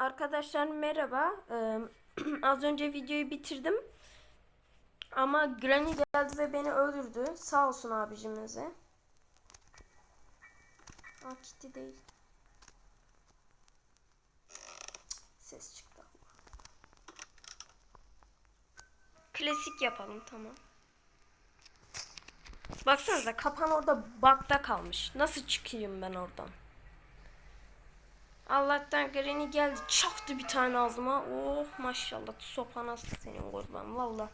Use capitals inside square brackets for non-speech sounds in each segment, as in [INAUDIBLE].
Arkadaşlar merhaba. Ee, [CLEARS THROAT] az önce videoyu bitirdim. Ama Granny geldi ve beni öldürdü. Sağ olsun abicimize. Aa değil. Ses çıktı. Klasik yapalım tamam. Baksanıza kapan orada bakta kalmış. Nasıl çıkayım ben oradan? Allah'tan Granny geldi. Çaktı bir tane ağzıma. Oh maşallah. Sopa nasıl senin kurban. Valla.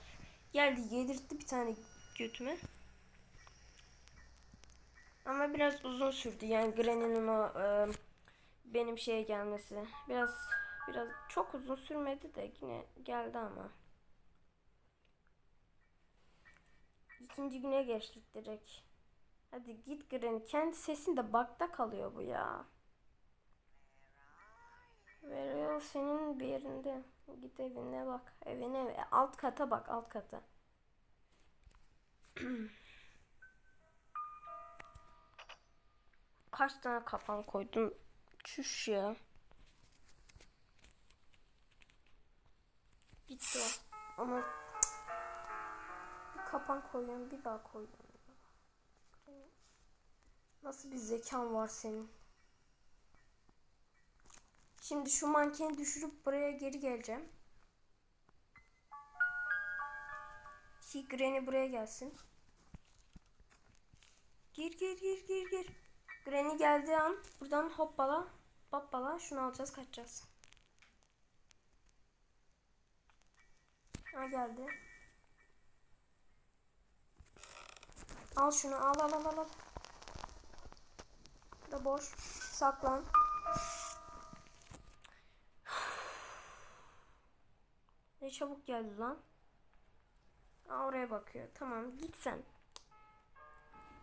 Geldi yedirtti bir tane götüme. Ama biraz uzun sürdü. Yani Granny'nin o e, benim şeye gelmesi. Biraz biraz çok uzun sürmedi de yine geldi ama. İkinci güne geçtik direkt. Hadi git Granny. Kendi sesinde bakta kalıyor bu ya. Veriyor senin bir yerinde. Git evine bak. Evine alt kata bak alt kata. [CLEARS THROAT] Kaç tane kapan koydun? Çüş ya. Gitti o. Ama bir kapan koyuyorum bir daha koyuyorum. Nasıl bir zekan var senin? Şimdi şu mankeni düşürüp buraya geri geleceğim. Ki Granny buraya gelsin. Gir gir gir gir gir. Granny geldiği an buradan hoppala hoppala şunu alacağız kaçacağız. Ha geldi. Al şunu al al al al. Da boş. Saklan. Ne çabuk geldi lan. Aa, oraya bakıyor. Tamam git sen.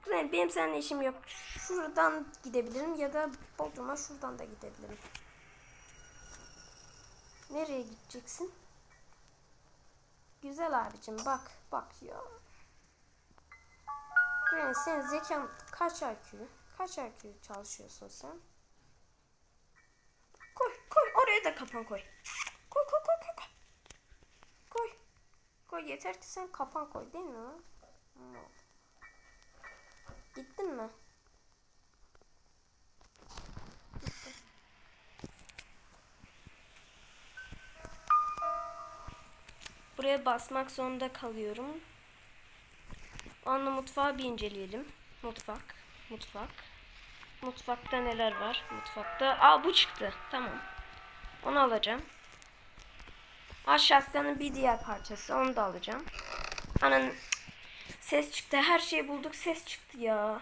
Güzel benim seninle işim yok. Şuradan gidebilirim ya da Bodrum'a şuradan da gidebilirim. Nereye gideceksin? Güzel abicim bak bak ya. Granny senin zekan kaç IQ? Kaç IQ çalışıyorsun sen? Koy koy oraya da kapan koy koy koy. koy. Koy. Koy yeter ki sen kapan koy değil mi. Gittin mi? Buraya basmak zorunda kalıyorum. Anla mutfağı bir inceleyelim. Mutfak. Mutfak. Mutfakta neler var? Mutfakta. Aa bu çıktı. Tamam. Onu alacağım. Aşağıdanın bir diğer parçası. Onu da alacağım. Anın ses çıktı. Her şeyi bulduk. Ses çıktı ya.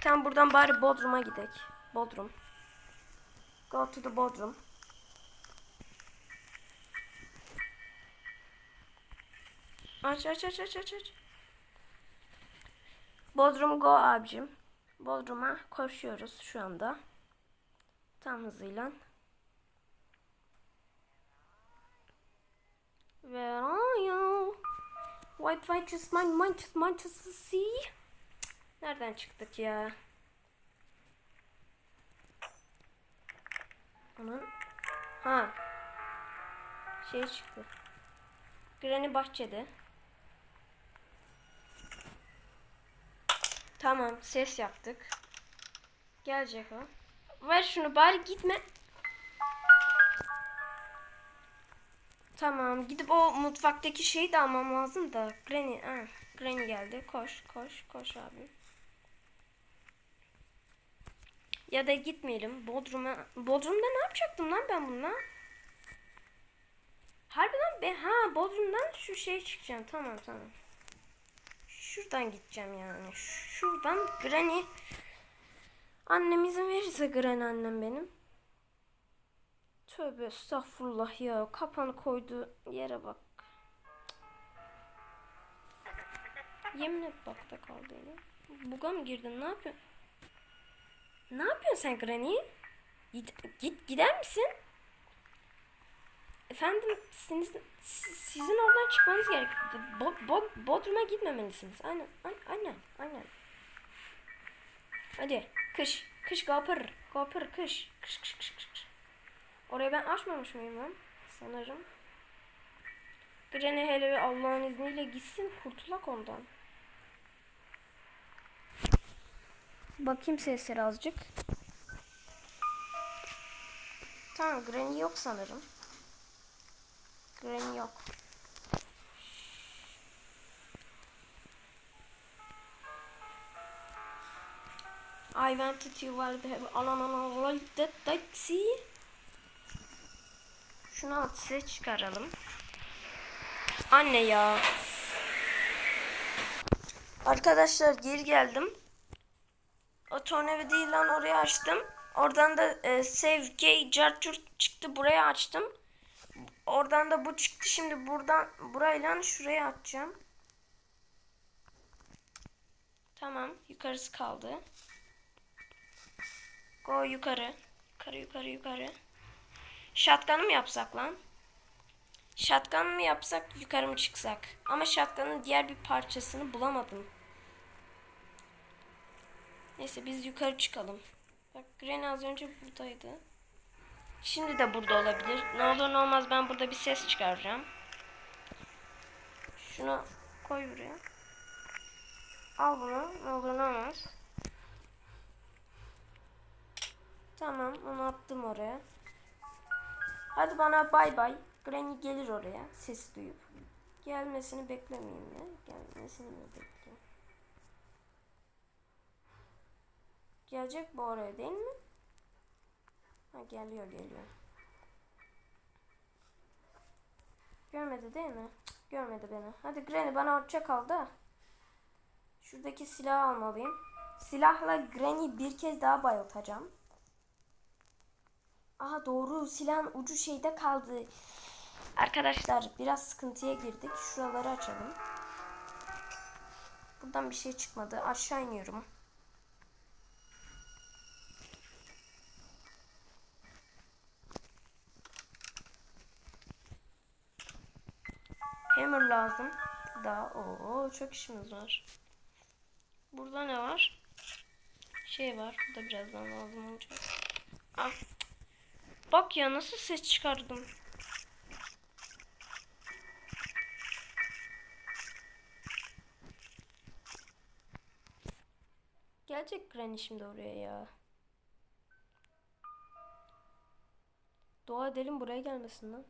Tam buradan bari Bodrum'a gidek. Bodrum. Go to the Bodrum. Aç aç aç aç aç aç. Bodrum go abicim. Bodrum'a koşuyoruz şu anda. Tam hızıyla. Where are you? White mine just mine just to see. Nereden çıktık ya? Aman. Ha. Şey çıktı. Granny bahçede. Tamam ses yaptık. Gelecek o. Ver şunu bari gitme. Tamam gidip o mutfaktaki şeyi de almam lazım da. Granny, ha, Granny geldi. Koş koş koş abi. Ya da gitmeyelim. Bodrum'a. Bodrum'da ne yapacaktım lan ben bununla? Harbiden ben ha Bodrum'dan şu şey çıkacağım. Tamam tamam. Şuradan gideceğim yani. Şuradan Granny. Annem izin verirse Granny annem benim. Tövbe estağfurullah ya. Kapanı koydu yere bak. Yemin et bakta kaldı yine. Buga mı girdin? Ne yapıyorsun? Ne yapıyorsun sen Granny? Git, git gider misin? Efendim siz, sizin oradan çıkmanız gerek. Bo, bo, Bodrum'a gitmemelisiniz. Aynen, aynen, aynen. Hadi kış, kış kapır, kapır kış, kış kış kış kış. Kış. Orayı ben açmamış mıyım? Sanırım. Granny hele Allah'ın izniyle gitsin kurtulak ondan. Bakayım sesleri azıcık. Tamam Granny yok sanırım. Granny yok. I wanted to well have alan alan that taxi. Şunu alt size çıkaralım. Anne ya. Arkadaşlar geri geldim. O tornavida değil lan orayı açtım. Oradan da e, save gay cartur çıktı buraya açtım. Oradan da bu çıktı. Şimdi buradan burayla şuraya atacağım. Tamam yukarısı kaldı. Go yukarı. Yukarı yukarı yukarı. Shotgun'ı mı yapsak lan? Shotgun mı yapsak yukarı mı çıksak? Ama shotgun'ın diğer bir parçasını bulamadım. Neyse biz yukarı çıkalım. Bak Granny az önce buradaydı. Şimdi de burada olabilir. Ne olur ne olmaz ben burada bir ses çıkaracağım. Şunu koy buraya. Al bunu. Ne olur ne olmaz. Tamam onu attım oraya. Hadi bana bay bay. Granny gelir oraya sesi duyup. Gelmesini beklemeyeyim mi? Gelmesini mi bekleyeyim? Gelecek bu oraya değil mi? Ha geliyor geliyor. Görmedi değil mi? Görmedi beni. Hadi Granny bana hoşça kal da. Şuradaki silahı almalıyım. Silahla Granny bir kez daha bayıltacağım. Aha doğru silahın ucu şeyde kaldı. Arkadaşlar biraz sıkıntıya girdik. Şuraları açalım. Buradan bir şey çıkmadı. Aşağı iniyorum. Hammer lazım. Daha o çok işimiz var. Burada ne var? Şey var. Bu da birazdan lazım olacak. Ah. Bak ya nasıl ses çıkardım. Gelecek Granny şimdi oraya ya. Dua edelim buraya gelmesin lan.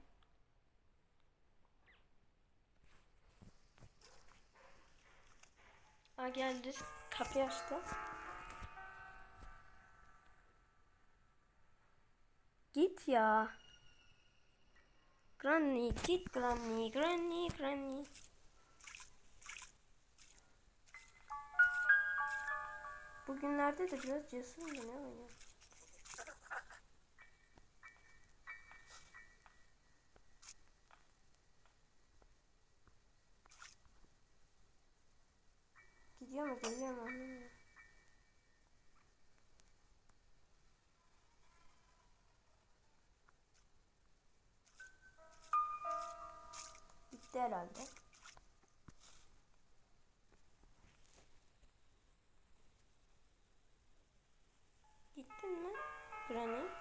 Ha geldi. Kapıyı açtı. Git ya. Granny git Granny Granny Granny. Bugünlerde de biraz cesur mu ne oynuyor? Gidiyor mu geliyor mu anlamıyorum. Bitti herhalde. Gittin mi? Granny.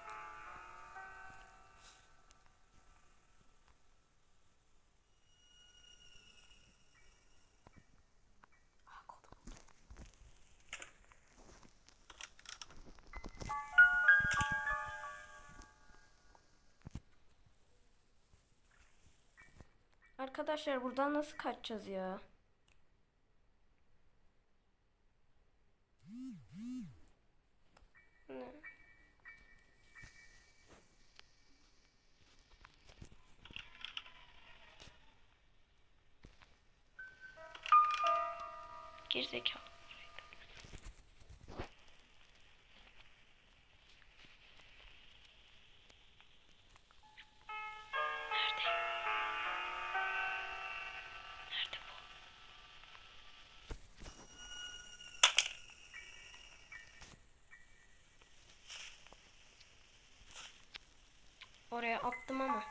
Arkadaşlar buradan nasıl kaçacağız ya? Ne? Gerizekalı. Oraya attım ama.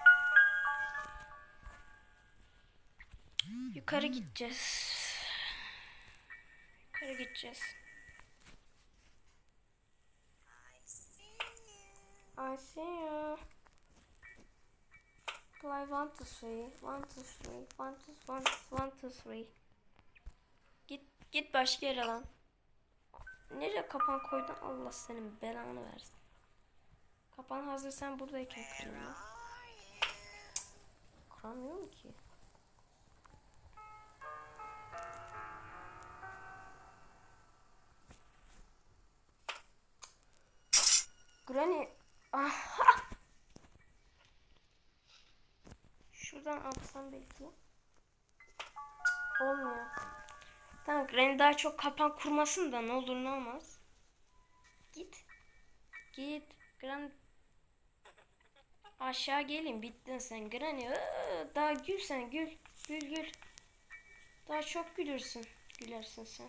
Yukarı gideceğiz. Yukarı gideceğiz. I see you. I want to three. One to three. One to one, one to three. Git git başka yere lan. Nereye kapan koydun? Allah senin belanı versin. Kapan hazır sen buradayken ya. Kıramıyorum ki. Granny. Aha. Şuradan atsam belki. Olmuyor. Tamam Granny daha çok kapan kurmasın da ne olur ne olmaz. Git. Git. Granny. Aşağı gelin bittin sen Granny. Daha gül sen gül. Gül gül. Daha çok gülürsün. Gülersin sen.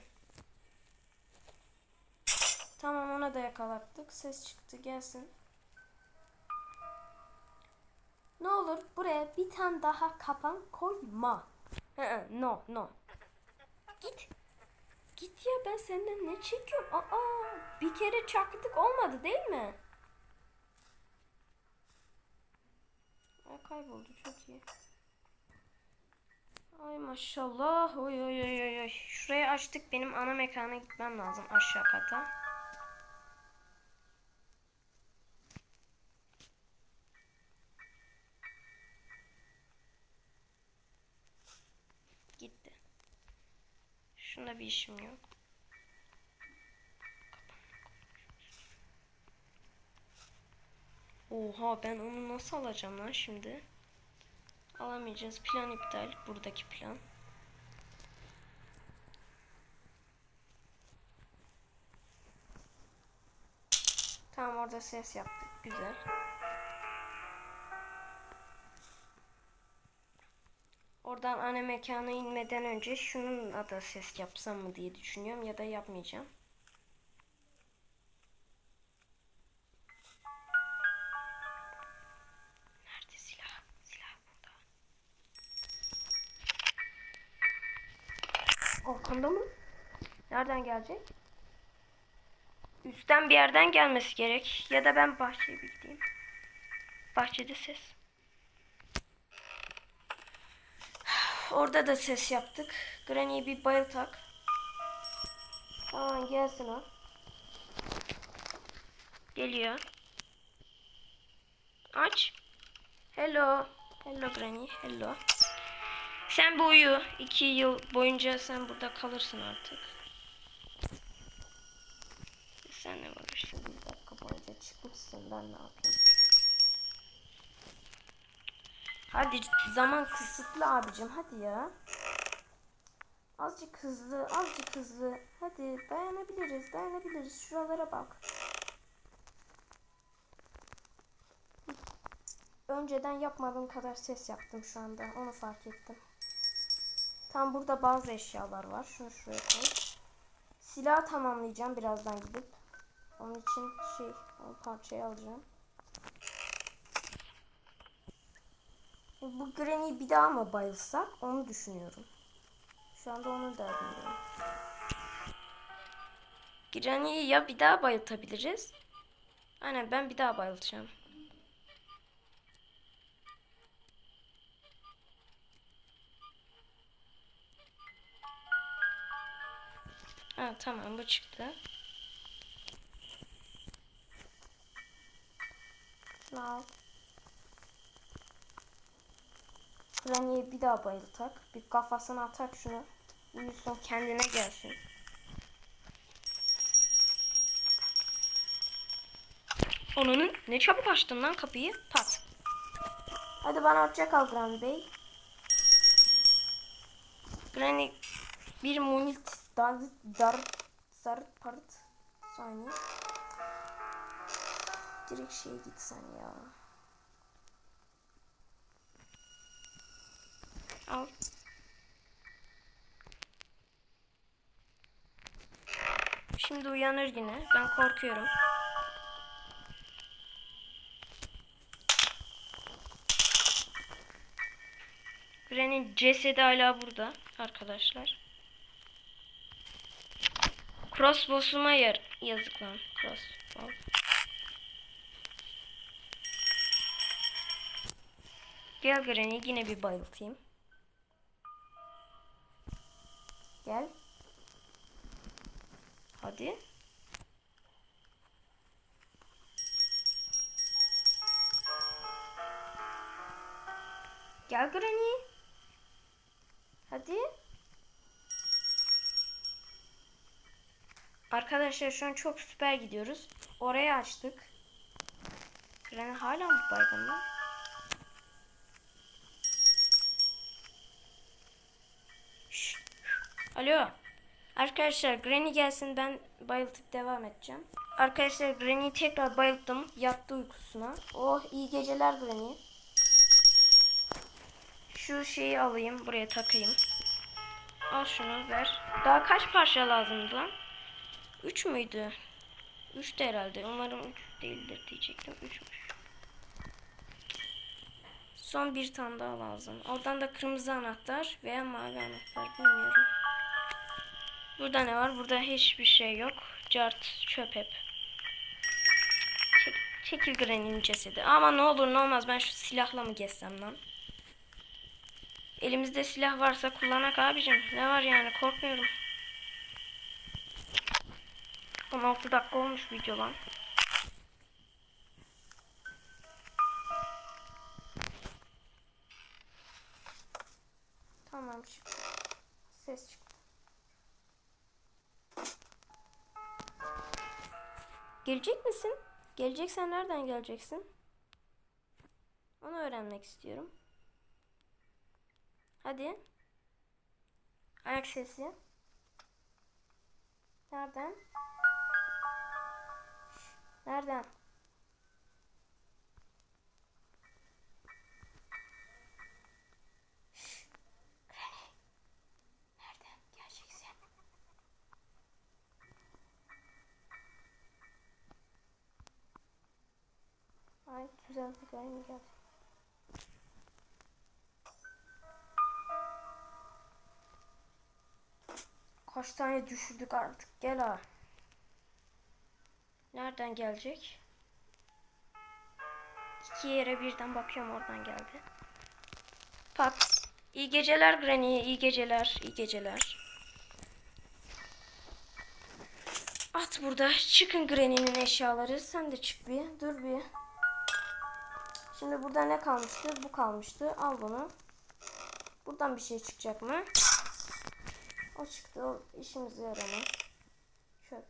Tamam ona da yakalattık. Ses çıktı gelsin. Ne olur buraya bir tane daha kapan koyma. No no. Git. Git ya ben senden ne çekiyorum? Aa, bir kere çaktık olmadı değil mi? Ay kayboldu çok iyi. Ay maşallah. Oy oy oy oy. Şurayı açtık. Benim ana mekana gitmem lazım aşağı kata. Gitti. Şunda bir işim yok. Oha ben onu nasıl alacağım lan şimdi? Alamayacağız. Plan iptal. Buradaki plan. Tamam orada ses yaptık. Güzel. Oradan ana mekana inmeden önce şununla da ses yapsam mı diye düşünüyorum ya da yapmayacağım. Nereden gelecek? Üstten bir yerden gelmesi gerek. Ya da ben bahçeye bir. Bahçede ses. Orada da ses yaptık. Granny'yi bir bayıltak. Tamam gelsin o. Geliyor. Aç. Hello. Hello Granny. Hello. Sen bu uyu. İki yıl boyunca sen burada kalırsın artık. Sen ne var şimdi bir dakika boyunca çıkmışsın ben ne yapayım. Hadi zaman kısıtlı abicim hadi ya. Azıcık hızlı, azıcık hızlı. Hadi dayanabiliriz, dayanabiliriz. Şuralara bak. Önceden yapmadığım kadar ses yaptım şu anda. Onu fark ettim. Tam burada bazı eşyalar var. Şunu şuraya koy. Silah tamamlayacağım birazdan gidip. Onun için şey, o parçayı alacağım. Bu Granny'i bir daha mı bayılsak onu düşünüyorum. Şu anda onun derdindeyim. Granny'i ya bir daha bayıltabiliriz. Aynen ben bir daha bayıltacağım. Ha tamam bu çıktı. Şunu al. Bir daha bayıltak. Bir kafasına atak şunu. Uyusun kendine gelsin. Onun ne çabuk açtın lan kapıyı. Pat. Hadi bana hoşça kal Granny Bey. Granny bir munit dar dar sar part saniye. Direkt şeye gitsen ya. Al. Şimdi uyanır yine. Ben korkuyorum. Granny'nin cesedi hala burada arkadaşlar. Crossbow'suma yazık lan. Crossbow. Gel Granny yine bir bayıltayım. Gel. Hadi. Gel Granny. Hadi. Arkadaşlar şu an çok süper gidiyoruz. Oraya açtık. Granny hala mı baygın lan? Alo. Arkadaşlar Granny gelsin ben bayıltıp devam edeceğim. Arkadaşlar Granny'yi tekrar bayılttım. Yattı uykusuna. Oh iyi geceler Granny. Şu şeyi alayım buraya takayım. Al şunu ver. Daha kaç parça lazımdı lan? 3 müydü? 3 de herhalde. Umarım 3 değildir diyecektim. 3'müş. Son bir tane daha lazım. Oradan da kırmızı anahtar veya mavi anahtar bilmiyorum. Burada ne var? Burada hiçbir şey yok. Cart çöp hep. Çek, çekil cesedi. Ama ne olur ne olmaz ben şu silahla mı gezsem lan? Elimizde silah varsa kullanak abicim. Ne var yani korkmuyorum. 16 dakika olmuş video lan. Geleceksen nereden geleceksin? Onu öğrenmek istiyorum. Hadi. Ayak sesi. Nereden? Ay güzel bir Granny geldi. Kaç tane düşürdük artık gel ha. Nereden gelecek? İki yere birden bakıyorum oradan geldi. Pat. İyi geceler Granny, iyi geceler, iyi geceler. At burada. Çıkın Granny'nin eşyaları. Sen de çık bir. Dur bir. Şimdi burada ne kalmıştı? Bu kalmıştı. Al bunu. Buradan bir şey çıkacak mı? O çıktı. O işimize yaramaz. Çöp.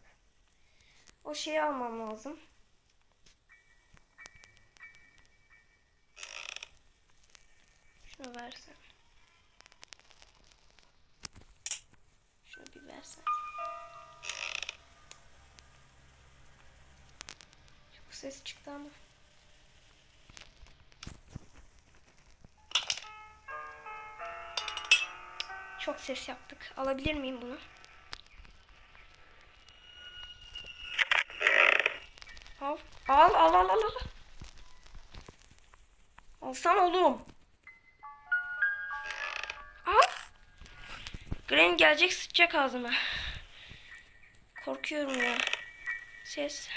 O şeyi almam lazım. Şunu versen. Şunu bir versen. Çok ses çıktı ama. Çok ses yaptık. Alabilir miyim bunu? Al. Al al al al. al. Alsan oğlum. Al. Granny gelecek sıçacak ağzıma. Korkuyorum ya. Ses.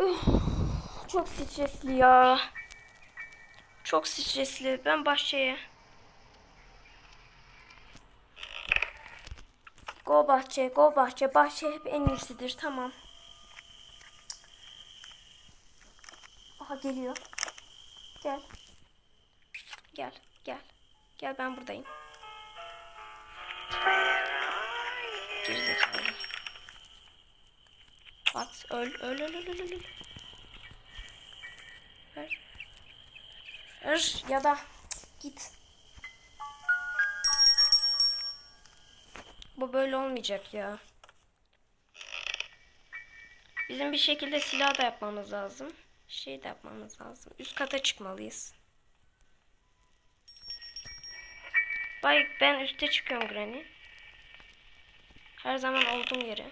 Üf, çok stresli ya. Çok stresli. Ben bahçeye. Go bahçe, go bahçe. Bahçe hep en iyisidir. Tamam. Aha geliyor. Gel. Gel, gel. Gel ben buradayım. Gerizekalı. At, öl, öl, öl, öl, öl, öl. Ver. Ya da git. Bu böyle olmayacak ya. Bizim bir şekilde silah da yapmamız lazım. Şey de yapmamız lazım. Üst kata çıkmalıyız. Bay ben üste çıkıyorum Granny. Her zaman olduğum yere.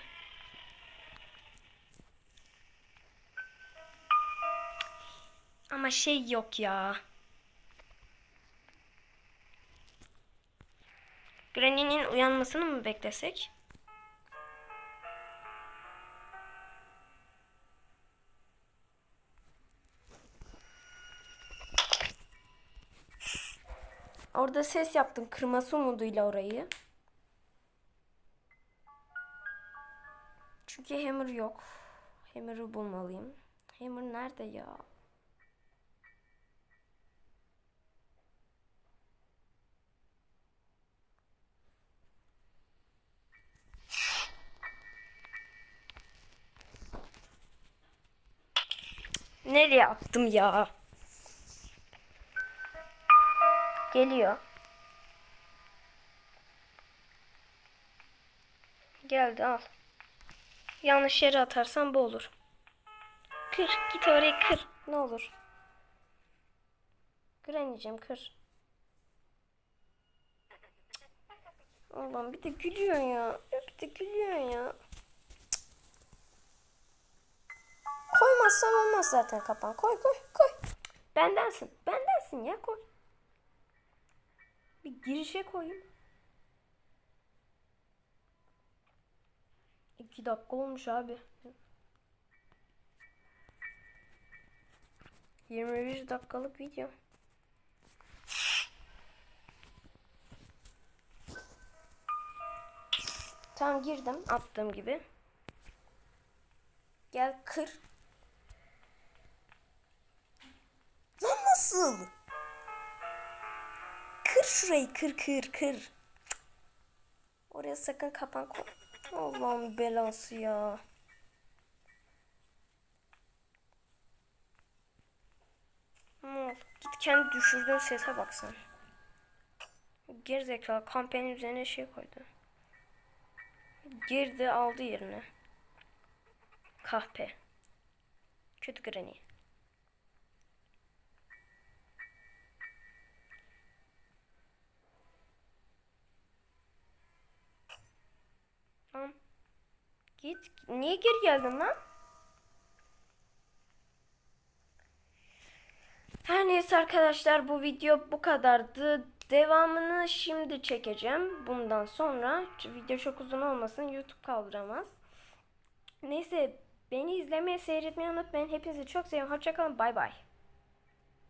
Ama şey yok ya. Granny'nin uyanmasını mı beklesek? Orada ses yaptım kırması umuduyla orayı. Çünkü hammer yok. Hammer'ı bulmalıyım. Hammer nerede ya? Nereye attım ya? Geliyor. Geldi al. Yanlış yere atarsan bu olur. Kır. Git orayı kır. Ne olur. Kır anneciğim kır. Allah'ım bir de gülüyor ya. Bir de gülüyor ya. Koymazsan olmaz zaten kapan. Koy koy koy. Bendensin. Bendensin ya koy. Bir girişe koyayım. İki dakika olmuş abi. 21 dakikalık video. Tam girdim attığım gibi. Gel kır. Lan nasıl? Kır şurayı kır kır kır. Oraya sakın kapan koy. Allah'ın belası ya. Oldu? Git kendi düşürdüğün sese bak sen. Gerizekalı kampanyanın üzerine şey koydu. Girdi aldı yerine. Kahpe. Kötü granny. Tamam. Git. Niye geri geldin lan? Her neyse arkadaşlar bu video bu kadardı. Devamını şimdi çekeceğim. Bundan sonra video çok uzun olmasın. YouTube kaldıramaz. Neyse beni izlemeyi seyretmeyi unutmayın. Hepinizi çok seviyorum. Hoşçakalın. Bay bay.